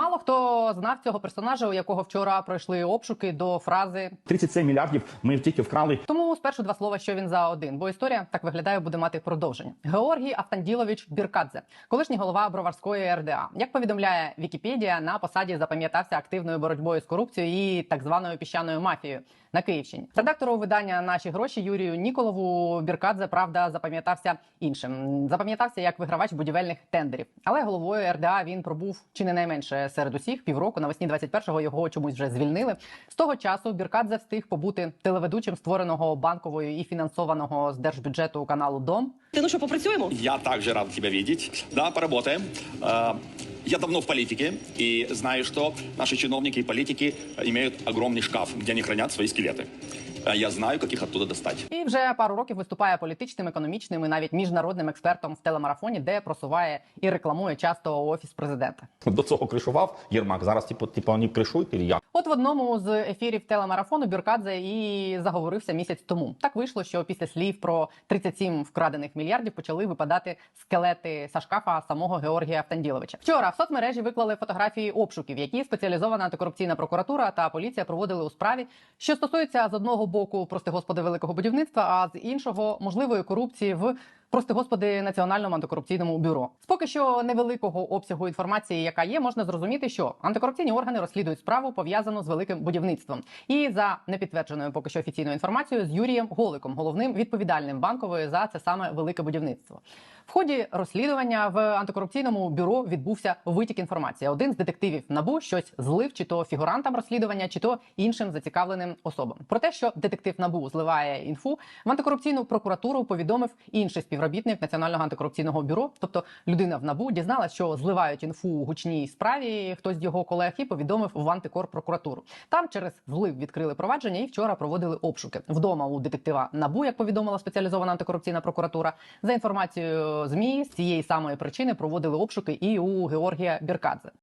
мало хто знав цього персонажа, у якого вчора пройшли обшуки до фрази 37 мільярдів ми тільки вкрали. Тому спершу два слова, що він за один, бо історія так виглядає, буде мати продовження. Георгій Автанділович Біркадзе, колишній голова Броварської РДА. Як повідомляє Вікіпедія, на посаді запам'ятався активною боротьбою з корупцією і так званою піщаною мафією на Київщині. Редактору видання Наші гроші Юрію Ніколову Біркадзе правда запам'ятався іншим. Запам'ятався як вигравач будівельних тендерів. Але головою РДА він пробув чи не найменше серед усіх півроку. Навесні 21-го його чомусь вже звільнили. З того часу Біркадзе встиг побути телеведучим створеного банковою і фінансованого з держбюджету каналу Дом. Ти ну що, попрацюємо? Я також рад тебе бачити. Да, поработаем. Э, Я давно в политике и знаю, что наши чиновники и политики имеют огромный шкаф, где они хранят свои скелеты. Э, Я знаю, как их оттуда достать. І вже пару років виступає політичним, економічним і навіть міжнародним експертом в телемарафоні, де просуває і рекламує часто офіс президента. До цього кришував Єрмак. Зараз, типу, типу, вони кришують, і я. От в одному з ефірів телемарафону Бюркадзе і заговорився місяць тому. Так вийшло, що після слів про 37 вкрадених мільярдів почали випадати скелети sa шкафа самого Георгія Автанділовича. Вчора в соцмережі виклали фотографії обшуків, які спеціалізована антикорупційна прокуратура та поліція проводили у справі, що стосується з одного боку, прости господи, великого будівництва, а з іншого можливої корупції в Прости господи, національному антикорупційному бюро з поки що невеликого обсягу інформації, яка є, можна зрозуміти, що антикорупційні органи розслідують справу пов'язану з великим будівництвом. І за непідтвердженою поки що офіційною інформацією з Юрієм Голиком, головним відповідальним банковою за це саме велике будівництво. В ході розслідування в антикорупційному бюро відбувся витік інформації. Один з детективів набу щось злив, чи то фігурантам розслідування, чи то іншим зацікавленим особам. Про те, що детектив набу зливає інфу, в антикорупційну прокуратуру повідомив інший співробітник національного антикорупційного бюро. Тобто людина в набу дізналась, що зливають інфу у гучній справі. Хтось з його колег і повідомив в антикорпрокуратуру. Там через злив відкрили провадження і вчора проводили обшуки вдома у детектива набу, як повідомила спеціалізована антикорупційна прокуратура. За інформацією змі з цієї самої причини проводили обшуки і у Георгія Біркадзе.